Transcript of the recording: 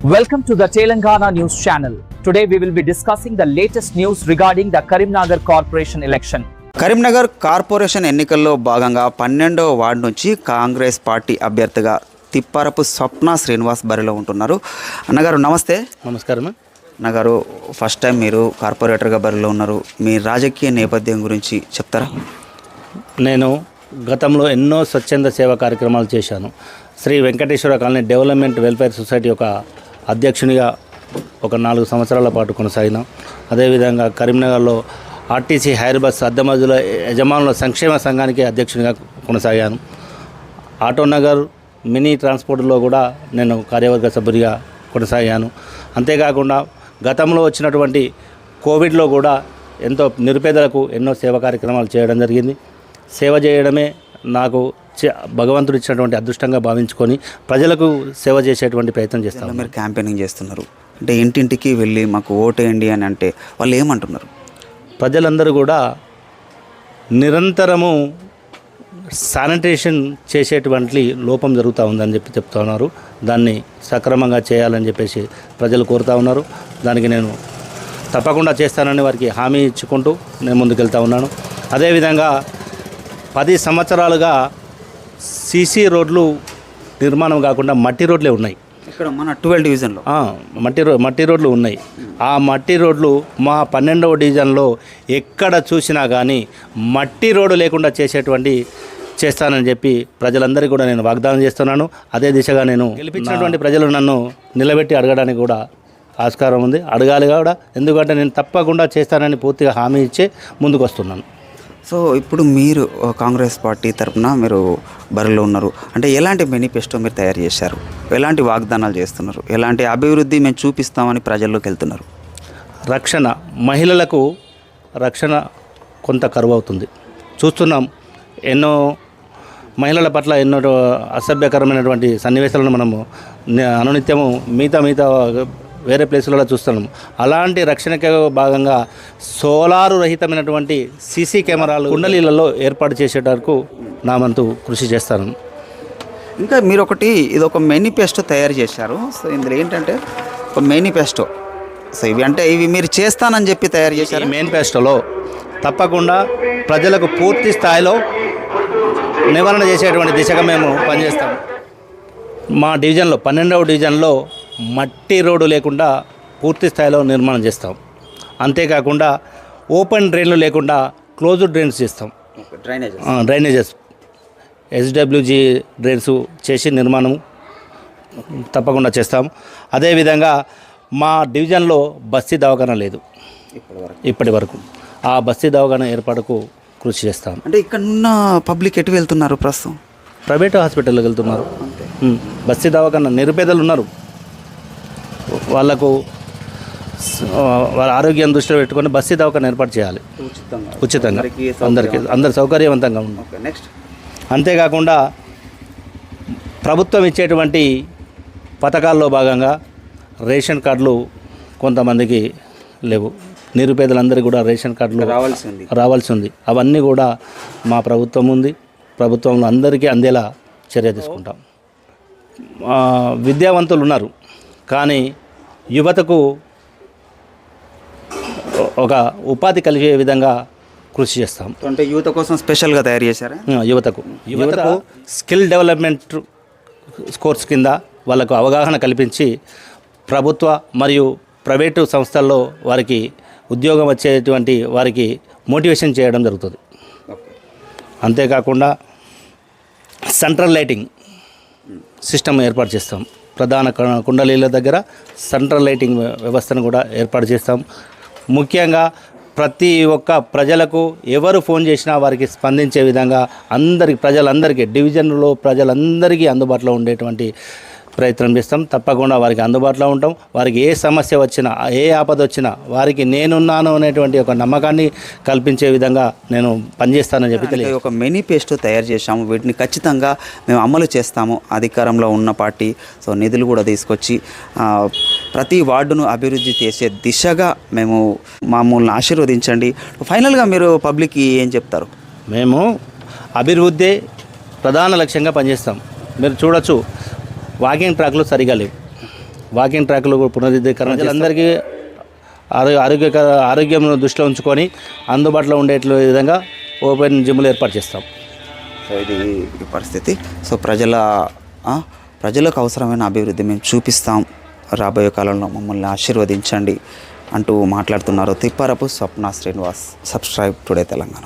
Welcome to the Telangana News Channel. Today we will be discussing the latest news regarding the Karimnagar Corporation election. Karimnagar corporation ఎన్నికల్లో భాగంగా పన్నెండవ ward నుంచి Congress party అభ్యర్థిగా తిప్పారపు స్వప్న శ్రీనివాస్ బరిలో ఉంటున్నారు. అన్నగారు నమస్తే. నమస్కారం అన్నగారు ఫస్ట్ టైం మీరు కార్పొరేటర్గా బరిలో ఉన్నారు. మీ రాజకీయ నేపథ్యం గురించి చెప్తారా? నేను గతంలో ఎన్నో స్వచ్ఛంద సేవా కార్యక్రమాలు చేశాను. Shri Venkateswara colony development welfare society యొక్క అధ్యక్షునిగా ఒక నాలుగు సంవత్సరాల పాటు కొనసాగినాం. అదేవిధంగా కరీంనగర్లో ఆర్టీసీ హైర్ బస్ మధ్యలో యజమానుల సంక్షేమ సంఘానికి అధ్యక్షునిగా కొనసాగాను. ఆటోనగర్ మినీ ట్రాన్స్పోర్ట్లో కూడా నేను కార్యవర్గ సభ్యుడిగా కొనసాగాను. అంతేకాకుండా గతంలో వచ్చినటువంటి కోవిడ్లో కూడా ఎంతో నిరుపేదలకు ఎన్నో సేవా కార్యక్రమాలు చేయడం జరిగింది. సేవ చేయడమే నాకు భగవంతుడు ఇచ్చినటువంటి అదృష్టంగా భావించుకొని ప్రజలకు సేవ చేసేటువంటి ప్రయత్నం చేస్తాను మీరు క్యాంపెయినింగ్ చేస్తున్నారు. అంటే ఇంటింటికి వెళ్ళి మాకు ఓటేయండి అని అంటే వాళ్ళు ఏమంటున్నారు? ప్రజలందరూ కూడా నిరంతరము శానిటేషన్ చేసేటువంటి లోపం జరుగుతూ ఉందని చెప్పి చెప్తా ఉన్నారు. దాన్ని సక్రమంగా చేయాలని చెప్పేసి ప్రజలు కోరుతా ఉన్నారు. దానికి నేను తప్పకుండా చేస్తానని వారికి హామీ ఇచ్చుకుంటూ నేను ముందుకెళ్తా ఉన్నాను. అదేవిధంగా పది సంవత్సరాలుగా సీసీ రోడ్లు నిర్మాణం కాకుండా మట్టి రోడ్లే ఉన్నాయి. ఇక్కడ మన ట్వెల్వ్ డివిజన్లో. ఆ, మట్టి రో మట్టి రోడ్లు ఉన్నాయి. ఆ మట్టి రోడ్లు మా పన్నెండవ డివిజన్లో ఎక్కడ చూసినా కానీ మట్టి రోడ్డు లేకుండా చేసేటువంటి చేస్తానని చెప్పి ప్రజలందరికీ కూడా నేను వాగ్దానం చేస్తున్నాను. అదే దిశగా నేను గెలిపించినటువంటి ప్రజలు నన్ను నిలబెట్టి అడగడానికి కూడా ఆస్కారం ఉంది. అడగాలి కూడా. ఎందుకంటే నేను తప్పకుండా చేస్తానని పూర్తిగా హామీ ఇచ్చే ముందుకు వస్తున్నాను సో ఇప్పుడు మీరు కాంగ్రెస్ పార్టీ తరపున మీరు బరిలో ఉన్నారు. అంటే ఎలాంటి మేనిఫెస్టో మీరు తయారు చేశారు? ఎలాంటి వాగ్దానాలు చేస్తున్నారు? ఎలాంటి అభివృద్ధి మేము చూపిస్తామని ప్రజల్లోకి వెళ్తున్నారు? రక్షణ మహిళలకు రక్షణ కొంత కరువు అవుతుంది చూస్తున్నాం ఎన్నో మహిళల పట్ల ఎన్నో అసభ్యకరమైనటువంటి సన్నివేశాలను మనము అనునిత్యము మిగతా మిగతా వేరే ప్లేసులలో చూస్తున్నాం. అలాంటి రక్షణకు భాగంగా సోలారు రహితమైనటువంటి సీసీ కెమెరాలు కుండలీలలో ఏర్పాటు చేసేటకు నా వంతు కృషి చేస్తాను. ఇంకా మీరు ఒకటి ఇది ఒక మేనిఫెస్టో తయారు చేశారు. సో ఇందులో ఏంటంటే ఒక మేనిఫెస్టో. సో ఇవి అంటే ఇవి మీరు చేస్తానని చెప్పి తయారు చేశారు? మేనిఫెస్టోలో తప్పకుండా ప్రజలకు పూర్తి స్థాయిలో నివారణ చేసేటువంటి దిశగా మేము పనిచేస్తాం. మా డివిజన్లో పన్నెండవ డివిజన్లో మట్టి రోడ్డు లేకుండా పూర్తి స్థాయిలో నిర్మాణం చేస్తాం. అంతేకాకుండా ఓపెన్ డ్రైన్లు లేకుండా క్లోజ్డ్ డ్రైన్స్ చేస్తాం. డ్రైనేజ్ ఆ, డ్రైనేజెస్. ఎస్డబ్ల్యూజీ డ్రైన్స్ చేసి నిర్మాణం తప్పకుండా చేస్తాం. అదేవిధంగా మా డివిజన్లో బస్తీ దవాఖాన లేదు. ఇప్పటి వరకు. ఆ బస్తీ దవాఖాన ఏర్పాటుకు కృషి చేస్తాం. అంటే ఇక్కడ ఉన్న పబ్లిక్ ఎటు వెళ్తున్నారు ప్రస్తుతం? ప్రైవేట్ హాస్పిటల్కి వెళ్తున్నారు. బస్తీ దవాఖాన నిరుపేదలు ఉన్నారు. వాళ్ళకు స- వాళ్ళ ఆరోగ్యం దృష్టిలో పెట్టుకొని బస్తీ దవాఖాన ఏర్పాటు చేయాలి. ఉచితంగా. అందరికీ అందరి సౌకర్యవంతంగా ఉంది నెక్స్ట్. అంతేకాకుండా ప్రభుత్వం ఇచ్చేటువంటి పథకాల్లో భాగంగా రేషన్ కార్డులు కొంతమందికి లేవు. నిరుపేదలందరికీ కూడా రేషన్ కార్డులు రావాల్సి ఉంది రావాల్సి ఉంది అవన్నీ కూడా మా ప్రభుత్వం ఉంది. ప్రభుత్వంలో అందరికీ అందేలా చర్య తీసుకుంటాం. విద్యావంతులు ఉన్నారు. కానీ యువతకు ఒక ఉపాధి కలిగే విధంగా కృషి చేస్తాం. అంటే యువత కోసం స్పెషల్గా తయారు చేశారా? యువతకు యువతకు స్కిల్ డెవలప్మెంట్ కోర్స్ కింద వాళ్ళకు అవగాహన కల్పించి ప్రభుత్వ మరియు ప్రైవేటు సంస్థల్లో వారికి ఉద్యోగం వచ్చేటువంటి వారికి మోటివేషన్ చేయడం జరుగుతుంది. అంతేకాకుండా సెంట్రల్ లైటింగ్ సిస్టమ్ ఏర్పాటు చేస్తాం. ప్రధాన కుండలీల దగ్గర సెంట్రల్ లైటింగ్ వ్యవస్థను కూడా ఏర్పాటు చేస్తాం. ముఖ్యంగా ప్రతి ఒక్క ప్రజలకు ఎవరు ఫోన్ చేసినా వారికి స్పందించే విధంగా అందరికి ప్రజలందరికీ డివిజన్లో ప్రజలందరికీ అందుబాటులో ఉండేటువంటి ప్రయత్నం చేస్తాం. తప్పకుండా వారికి అందుబాటులో ఉంటాం. వారికి ఏ సమస్య వచ్చినా ఏ ఆపద వచ్చినా వారికి నేనున్నాను అనేటువంటి ఒక నమ్మకాన్ని కల్పించే విధంగా నేను పనిచేస్తానని చెప్పి తెలియదు ఒక మేనిఫెస్టో తయారు చేశాము. వీటిని ఖచ్చితంగా మేము అమలు చేస్తాము. అధికారంలో ఉన్న పార్టీ సో నిధులు కూడా తీసుకొచ్చి ప్రతి వార్డును అభివృద్ధి చేసే దిశగా మేము మమ్మల్ని ఆశీర్వదించండి. ఫైనల్గా మీరు పబ్లిక్కి ఏం చెప్తారు? మేము అభివృద్ధి ప్రధాన లక్ష్యంగా పనిచేస్తాం. మీరు చూడొచ్చు వాకింగ్ ట్రాక్లు సరిగా లేవు. వాకింగ్ ట్రాక్లు కూడా పునరుద్ధీకరణ అందరికీ ఆరోగ్య ఆరోగ్య ఆరోగ్యం దృష్టిలో ఉంచుకొని అందుబాటులో ఉండే విధంగా ఓపెన్ జిమ్లు ఏర్పాటు చేస్తాం. సో ఇది ఈ పరిస్థితి. సో ప్రజల ప్రజలకు అవసరమైన అభివృద్ధి మేము చూపిస్తాం. రాబోయే కాలంలో మమ్మల్ని ఆశీర్వదించండి అంటూ మాట్లాడుతున్నారు Tipparapu Swapna Srinivas. Subscribe today Telangana.